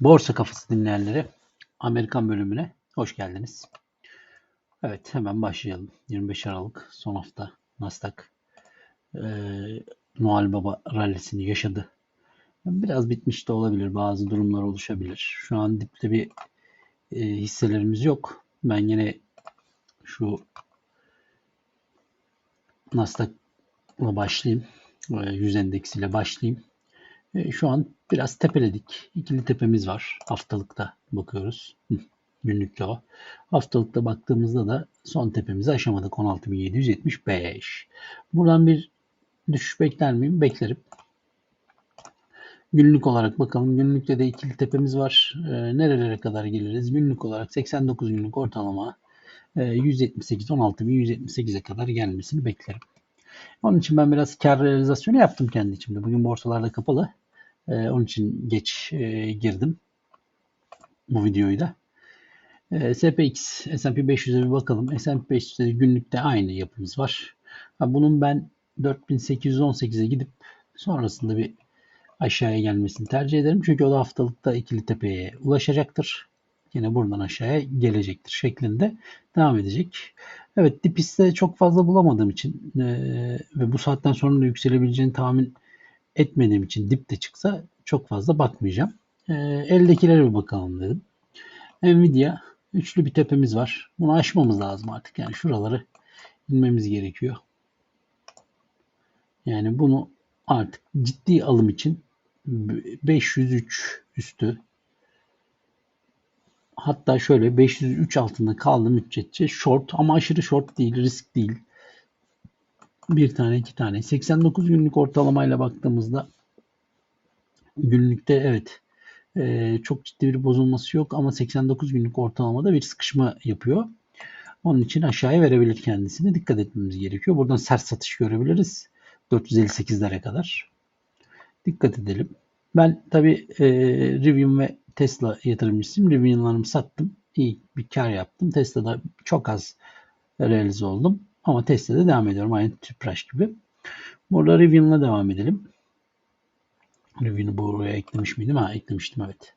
Borsa Kafası dinleyenleri Amerikan bölümüne hoş geldiniz. Evet hemen başlayalım. 25 Aralık son hafta Nasdaq e, Noel Baba rallisini yaşadı. Biraz bitmiş de olabilir. Bazı durumlar oluşabilir. Şu an dipte bir e, hisselerimiz yok. Ben yine şu Nasdaq'la başlayayım. E, 100 endeksiyle başlayayım. E, şu an biraz tepeledik. İkili tepemiz var. Haftalıkta bakıyoruz. Günlükte o. Haftalıkta baktığımızda da son tepemizi aşamadık. 16.775. Buradan bir düşüş bekler miyim? Beklerim. Günlük olarak bakalım. Günlükte de ikili tepemiz var. E, nerelere kadar geliriz? Günlük olarak 89 günlük ortalama e, 178, 16.178'e kadar gelmesini beklerim. Onun için ben biraz kar realizasyonu yaptım kendi içimde. Bugün borsalarda kapalı. Ee, onun için geç e, girdim bu videoyu da. Ee, SPX, S&P 500'e bir bakalım. S&P 500'de günlükte aynı yapımız var. Ha, bunun ben 4818'e gidip sonrasında bir aşağıya gelmesini tercih ederim. Çünkü o da haftalıkta ikili tepeye ulaşacaktır. Yine buradan aşağıya gelecektir şeklinde devam edecek. Evet dipiste çok fazla bulamadığım için e, ve bu saatten sonra da yükselebileceğini tahmin etmediğim için dip de çıksa çok fazla bakmayacağım. E, eldekilere bir bakalım dedim. Nvidia üçlü bir tepemiz var. Bunu aşmamız lazım artık. Yani şuraları inmemiz gerekiyor. Yani bunu artık ciddi alım için 503 üstü hatta şöyle 503 altında kaldı müddetçe short ama aşırı short değil, risk değil. Bir tane, iki tane. 89 günlük ortalamayla baktığımızda günlükte evet e, çok ciddi bir bozulması yok ama 89 günlük ortalamada bir sıkışma yapıyor. Onun için aşağıya verebilir kendisini. Dikkat etmemiz gerekiyor. Buradan sert satış görebiliriz. 458'lere kadar. Dikkat edelim. Ben tabi e, Rivian ve Tesla yatırımcısıyım. Rivian'larımı sattım. İyi bir kar yaptım. Tesla'da çok az realize oldum. Ama Tesla'da devam ediyorum. Aynı Tüpraş gibi. Burada Rivian'la devam edelim. Rivian'ı buraya eklemiş miydim? Ha eklemiştim evet.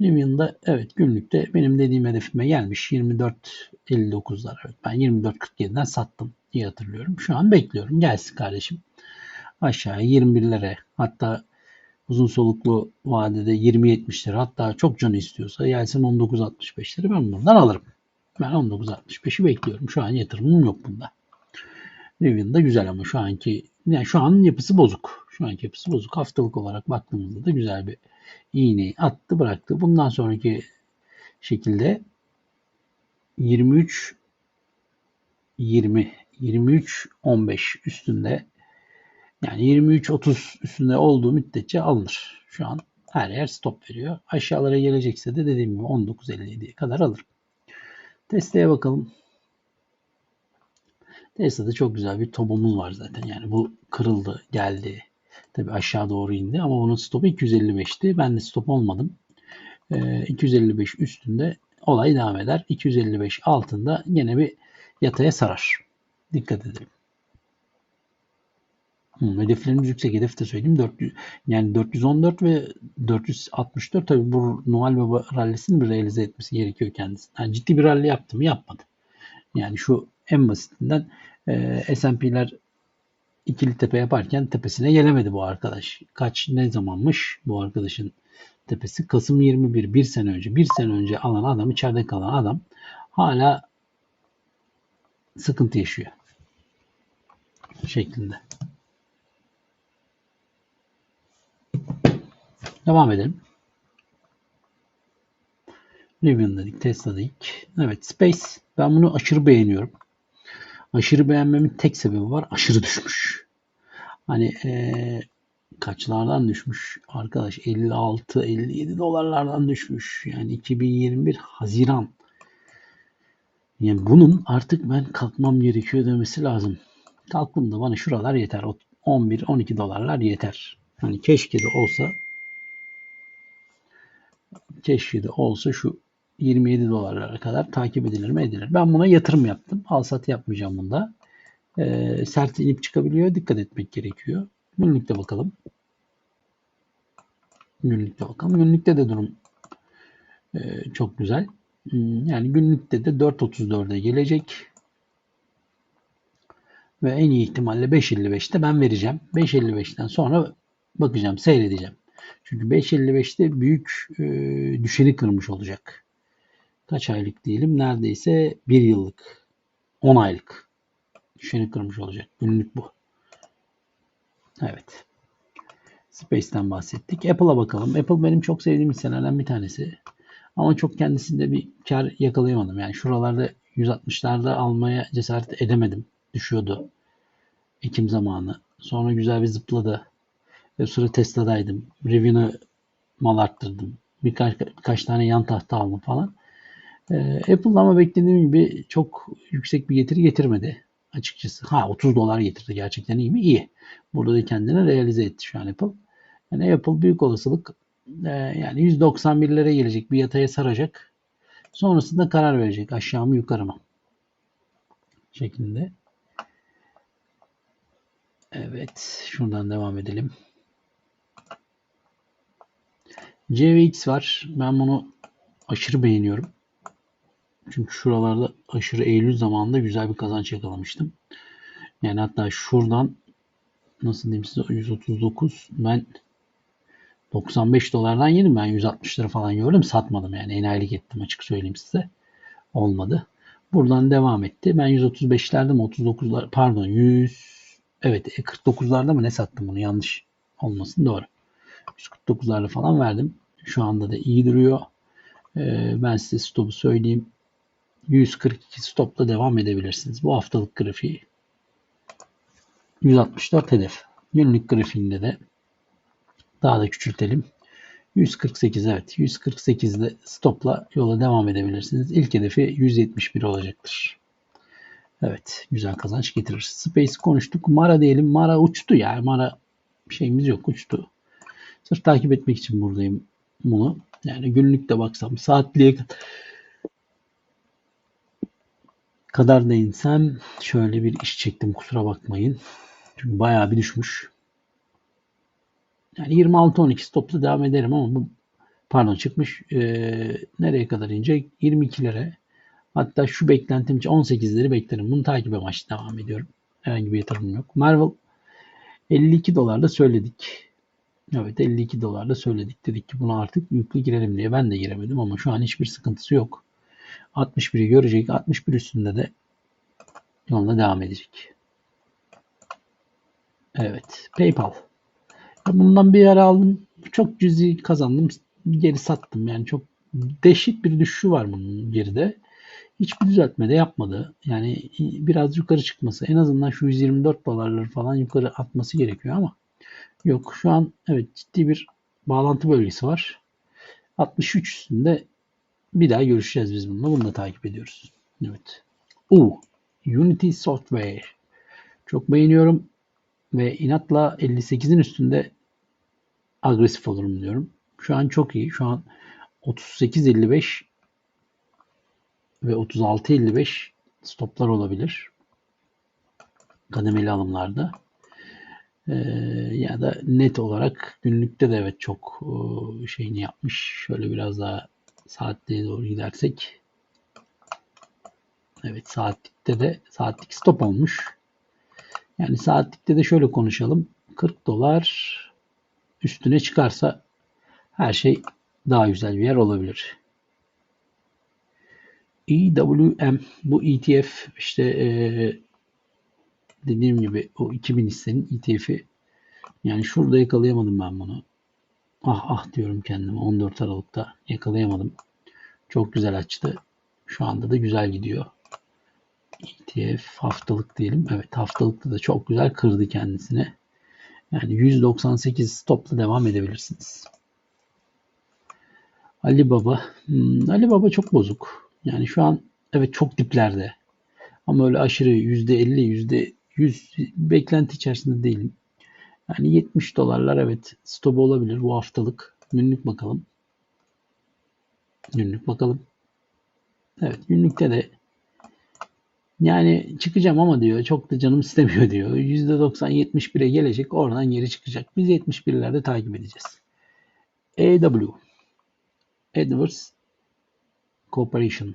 Rivian'da evet günlükte benim dediğim hedefime gelmiş 24.59'lar. Evet, ben 24.47'den sattım diye hatırlıyorum. Şu an bekliyorum. Gelsin kardeşim. Aşağıya 21'lere hatta uzun soluklu vadede 20-70'lere hatta çok canı istiyorsa gelsin 19.65'leri ben buradan alırım. Ben 19.65'i bekliyorum. Şu an yatırımım yok bunda. Rivian da güzel ama şu anki yani şu an yapısı bozuk. Şu anki yapısı bozuk. Haftalık olarak baktığımızda da güzel bir iğneyi attı bıraktı. Bundan sonraki şekilde 23 20 23 15 üstünde yani 23-30 üstünde olduğu müddetçe alınır. Şu an her yer stop veriyor. Aşağılara gelecekse de dediğim gibi 19.57'ye kadar alırım. Tesla'ya bakalım. Tesla'da çok güzel bir topumuz var zaten. Yani bu kırıldı, geldi. Tabi aşağı doğru indi ama bunun stopu 255'ti. Ben de stop olmadım. Ee, 255 üstünde olay devam eder. 255 altında yine bir yataya sarar. Dikkat edelim. Hmm, hedeflerimiz yüksek. Hedef de söyleyeyim. 400, yani 414 ve 464 tabi bu Noel Baba rallisini bir realize etmesi gerekiyor kendisi. Yani ciddi bir rally yaptı mı? Yapmadı. Yani şu en basitinden e, S&P'ler ikili tepe yaparken tepesine gelemedi bu arkadaş. Kaç ne zamanmış bu arkadaşın tepesi? Kasım 21 bir sene önce. Bir sene önce alan adam içeride kalan adam hala sıkıntı yaşıyor. Şeklinde. Devam edelim. Rivian dedik, Tesla dedik. Evet, Space. Ben bunu aşırı beğeniyorum. Aşırı beğenmemin tek sebebi var. Aşırı düşmüş. Hani ee, kaçlardan düşmüş? Arkadaş 56-57 dolarlardan düşmüş. Yani 2021 Haziran. Yani bunun artık ben kalkmam gerekiyor demesi lazım. Kalktım da bana şuralar yeter. 11-12 dolarlar yeter. Hani keşke de olsa keşke de olsa şu 27 dolarlara kadar takip edilir mi edilir. Ben buna yatırım yaptım. Al sat yapmayacağım bunda. Ee, sert inip çıkabiliyor. Dikkat etmek gerekiyor. Günlükte bakalım. Günlükte bakalım. Günlükte de durum Ee, çok güzel. Hmm, Yani günlükte de 4.34'e gelecek. Ve en iyi ihtimalle 5.55'te ben vereceğim. 5.55'ten sonra bakacağım, seyredeceğim. Çünkü 5.55'te büyük e, düşeni kırmış olacak. Kaç aylık diyelim? Neredeyse 1 yıllık. 10 aylık. Düşeni kırmış olacak. Günlük bu. Evet. Space'ten bahsettik. Apple'a bakalım. Apple benim çok sevdiğim hisselerden bir tanesi. Ama çok kendisinde bir kar yakalayamadım. Yani şuralarda 160'larda almaya cesaret edemedim. Düşüyordu. Ekim zamanı. Sonra güzel bir zıpladı. Ve sonra Tesla'daydım. Rivian'ı mal arttırdım. Birkaç, birkaç tane yan tahta aldım falan. Ee, Apple ama beklediğim gibi çok yüksek bir getiri getirmedi açıkçası. Ha 30 dolar getirdi. Gerçekten iyi mi? İyi. Burada da kendini realize etti şu an Apple. Yani Apple büyük olasılık e, yani 191'lere gelecek bir yataya saracak. Sonrasında karar verecek aşağı mı yukarı mı şeklinde. Evet, şuradan devam edelim. CVX var. Ben bunu aşırı beğeniyorum. Çünkü şuralarda aşırı Eylül zamanında güzel bir kazanç yakalamıştım. Yani hatta şuradan nasıl diyeyim size 139 ben 95 dolardan yedim. Ben 160 lira falan gördüm satmadım yani. Enayilik ettim açık söyleyeyim size. Olmadı. Buradan devam etti. Ben 135'lerde mi 39'lar pardon 100 evet 49'larda e, mı ne sattım bunu? Yanlış olmasın doğru. 149'larda falan verdim şu anda da iyi duruyor ee, ben size stopu söyleyeyim 142 stopla devam edebilirsiniz bu haftalık grafiği 164 hedef günlük grafiğinde de daha da küçültelim. 148 evet. 148'de stopla yola devam edebilirsiniz. İlk hedefi 171 olacaktır. Evet. Güzel kazanç getirir. Space konuştuk. Mara diyelim. Mara uçtu ya. Mara şeyimiz yok. Uçtu. Sırf takip etmek için buradayım bunu. Yani günlükte baksam saatliğe kadar da insem şöyle bir iş çektim kusura bakmayın. Çünkü bayağı bir düşmüş. Yani 26-12 stopla devam ederim ama bu pardon çıkmış. E, nereye kadar inecek? 22'lere. Hatta şu beklentim için 18'leri beklerim. Bunu takip amaçlı devam ediyorum. Herhangi bir yatırımım yok. Marvel 52 dolarla söyledik. Evet 52 dolarla söyledik. Dedik ki buna artık yüklü girelim diye. Ben de giremedim ama şu an hiçbir sıkıntısı yok. 61'i görecek. 61 üstünde de yoluna devam edecek. Evet. PayPal. Bundan bir ara aldım. Çok cüzi kazandım. Geri sattım. Yani çok dehşet bir düşüşü var bunun geride. Hiçbir düzeltme de yapmadı. Yani biraz yukarı çıkması. En azından şu 124 dolarları falan yukarı atması gerekiyor ama yok. Şu an evet ciddi bir bağlantı bölgesi var. 63 üstünde bir daha görüşeceğiz biz bununla. Bunu da takip ediyoruz. Evet. U. Unity Software. Çok beğeniyorum ve inatla 58'in üstünde agresif olurum diyorum. Şu an çok iyi. Şu an 38-55 ve 36-55 stoplar olabilir. Kademeli alımlarda. Ee, ya da net olarak günlükte de evet çok e, şeyini yapmış. Şöyle biraz daha saatliğe doğru gidersek. Evet saatlikte de saatlik stop olmuş. Yani saatlikte de şöyle konuşalım. 40 dolar üstüne çıkarsa her şey daha güzel bir yer olabilir. EWM bu ETF işte e, dediğim gibi o 2000 hissenin ETF'i yani şurada yakalayamadım ben bunu. Ah ah diyorum kendime 14 Aralık'ta yakalayamadım. Çok güzel açtı. Şu anda da güzel gidiyor. ETF haftalık diyelim. Evet haftalıkta da çok güzel kırdı kendisini. Yani 198 stopla devam edebilirsiniz. Ali Baba. Hmm, Ali Baba çok bozuk. Yani şu an evet çok diplerde. Ama öyle aşırı %50, %100 beklenti içerisinde değilim. Yani 70 dolarlar evet stop olabilir bu haftalık. Günlük bakalım. Günlük bakalım. Evet günlükte de yani çıkacağım ama diyor çok da canım istemiyor diyor. %90 71'e gelecek oradan geri çıkacak. Biz 71'lerde takip edeceğiz. EW Edwards Corporation.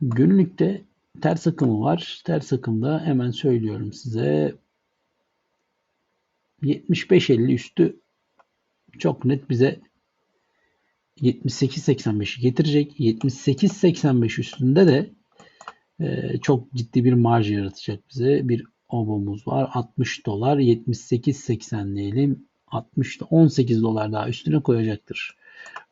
Günlükte ters akımı var. Ters akımda hemen söylüyorum size 75-50 üstü çok net bize 78-85'i getirecek. 78-85 üstünde de e, çok ciddi bir marj yaratacak bize. Bir obomuz var. 60 dolar. 78-80 diyelim. 60 da 18 dolar daha üstüne koyacaktır.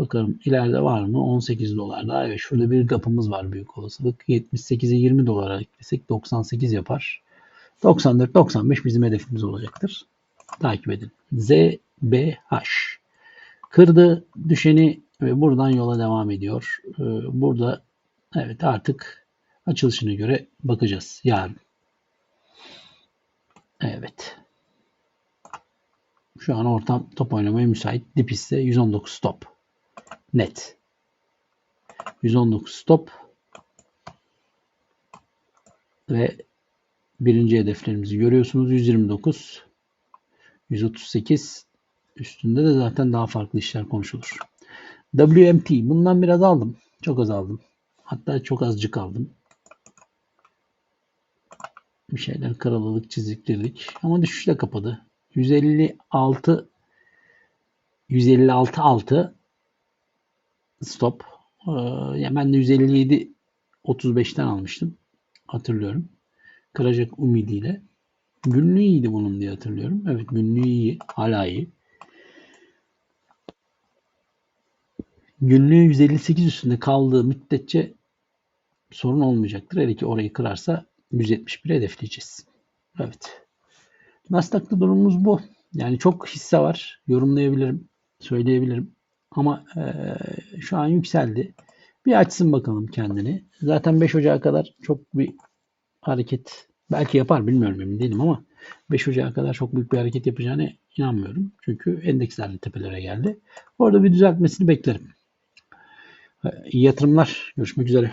Bakalım ileride var mı? 18 dolar daha. Evet şurada bir gapımız var büyük olasılık. 78'e 20 dolara eklesek 98 yapar. 94-95 bizim hedefimiz olacaktır. Takip edin. ZBH. Kırdı düşeni ve buradan yola devam ediyor. Ee, Burada evet artık açılışına göre bakacağız yarın. Evet. Şu an ortam top oynamaya müsait. Dip ise 119 stop. Net. 119 stop. Ve birinci hedeflerimizi görüyorsunuz. 129. 138. Üstünde de zaten daha farklı işler konuşulur. WMT. Bundan biraz aldım. Çok az aldım. Hatta çok azıcık aldım. Bir şeyler karaladık, çiziktirdik. Ama düşüşle kapadı. 156 156 6 stop. Ee, ya ben de 157 35'ten almıştım. Hatırlıyorum. Kıracak umidiyle. Günlüğü iyiydi bunun diye hatırlıyorum. Evet günlüğü iyi. Hala iyi. Günlüğü 158 üstünde kaldığı müddetçe sorun olmayacaktır. Hele ki orayı kırarsa 171 hedefleyeceğiz. Evet. Nasdaq'ta durumumuz bu. Yani çok hisse var. Yorumlayabilirim. Söyleyebilirim. Ama eee, şu an yükseldi. Bir açsın bakalım kendini. Zaten 5 Ocağı kadar çok bir hareket belki yapar bilmiyorum emin değilim ama 5 Ocağı kadar çok büyük bir hareket yapacağına inanmıyorum. Çünkü endeksler de tepelere geldi. Orada bir düzeltmesini beklerim. İyi yatırımlar. Görüşmek üzere.